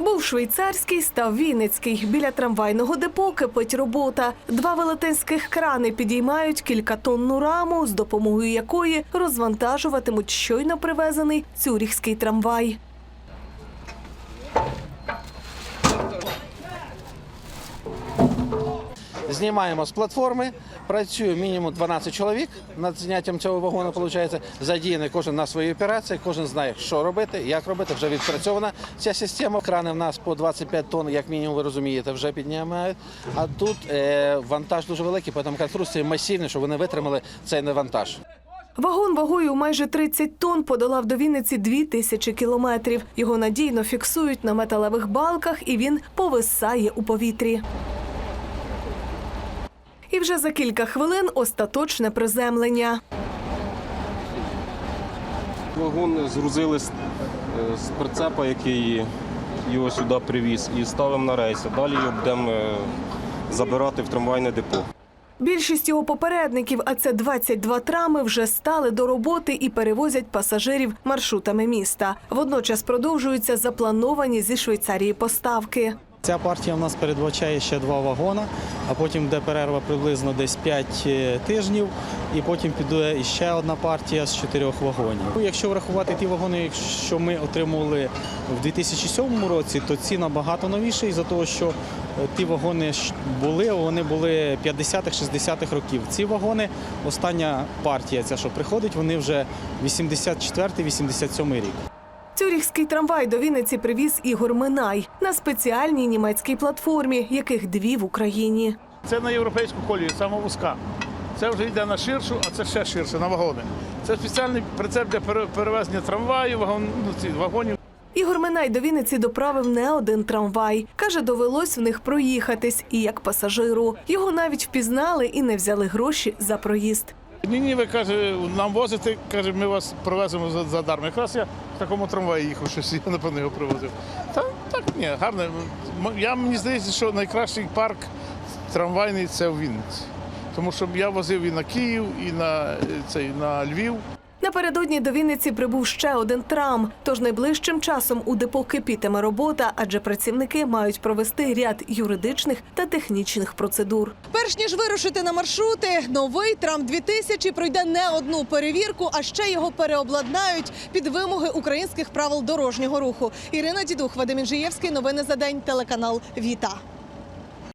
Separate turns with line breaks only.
Був швейцарський, став Вінницький. Біля трамвайного депо кипить робота. Два велетенських крани підіймають кількатонну раму, з допомогою якої розвантажуватимуть щойно привезений цюріхський трамвай.
Знімаємо з платформи, працює мінімум 12 чоловік над зняттям цього вагону. Виходить, задіяний кожен на своїй операції, кожен знає, що робити, як робити. Вже відпрацьована ця система. Крани в нас по 25 тонн, як мінімум, ви розумієте, вже піднімають. А тут е, вантаж дуже великий, тому конструкції масивні, щоб вони витримали цей навантаж.
Вагон вагою майже 30 тонн подолав до Вінниці 2 тисячі кілометрів. Його надійно фіксують на металевих балках, і він повисає у повітрі. І вже за кілька хвилин остаточне приземлення.
Вагон згрузили з, е, прицепа, який його сюди привіз, і ставимо на рейси. Далі його будемо е, забирати в трамвайне депо.
Більшість його попередників, а це 22 трами, вже стали до роботи і перевозять пасажирів маршрутами міста. Водночас продовжуються заплановані зі Швейцарії поставки.
Ця партія в нас передбачає ще два вагона, а потім буде перерва приблизно десь 5 тижнів, і потім піде ще одна партія з чотирьох вагонів. Якщо врахувати ті вагони, що ми отримували в 2007 році, то ці набагато новіші, із-за того, що е, ті вагони були, вони були 50-х, 60-х років. Ці вагони, остання партія, ця, що приходить, вони вже 84-87 рік.
Цюріхський трамвай до Вінниці привіз Ігор Минай на спеціальній німецькій платформі, яких дві в Україні.
Це на європейську колію, саме вузька. Це вже йде на ширшу, а це ще ширше, на вагони. Це спеціальний прицеп для пере- перевезення трамваю, вагон, ну, ці, вагонів.
Ігор Минай до Вінниці доправив не один трамвай. Каже, довелось в них проїхатись і як пасажиру. Його навіть впізнали і не взяли гроші за проїзд.
Ні, ні, ви каже, нам возите, каже, ми вас провеземо за, дармо. Якраз я в такому трамваї їхав, щось я напевно його привозив. Та так, ні, гарно. Я мені здається, що найкращий парк трамвайний це в Вінниці. Тому що я возив і на Київ, і на, е, цей, на Львів.
Напередодні до Вінниці прибув ще один трам. Тож найближчим часом у депо кипітиме робота, адже працівники мають провести ряд юридичних та технічних процедур.
Перш ніж вирушити на маршрути, новий трам 2000 пройде не одну перевірку, а ще його переобладнають під вимоги українських правил дорожнього руху. Ірина Дідух, Вадим Інжиєвський. Новини за день. Телеканал Віта.